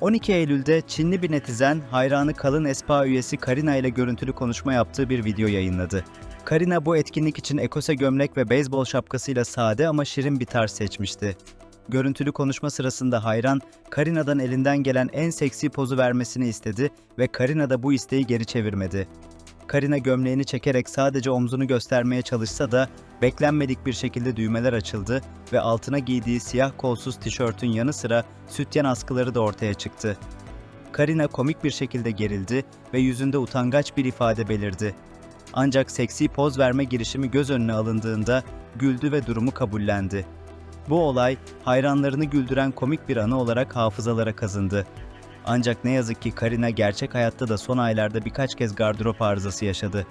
12 Eylül'de Çinli bir netizen hayranı kalın Espa üyesi Karina ile görüntülü konuşma yaptığı bir video yayınladı. Karina bu etkinlik için ekose gömlek ve beyzbol şapkasıyla sade ama şirin bir tarz seçmişti. Görüntülü konuşma sırasında hayran, Karina'dan elinden gelen en seksi pozu vermesini istedi ve Karina da bu isteği geri çevirmedi. Karina gömleğini çekerek sadece omzunu göstermeye çalışsa da beklenmedik bir şekilde düğmeler açıldı ve altına giydiği siyah kolsuz tişörtün yanı sıra sütyen askıları da ortaya çıktı. Karina komik bir şekilde gerildi ve yüzünde utangaç bir ifade belirdi. Ancak seksi poz verme girişimi göz önüne alındığında güldü ve durumu kabullendi. Bu olay hayranlarını güldüren komik bir anı olarak hafızalara kazındı. Ancak ne yazık ki Karina gerçek hayatta da son aylarda birkaç kez gardırop arızası yaşadı.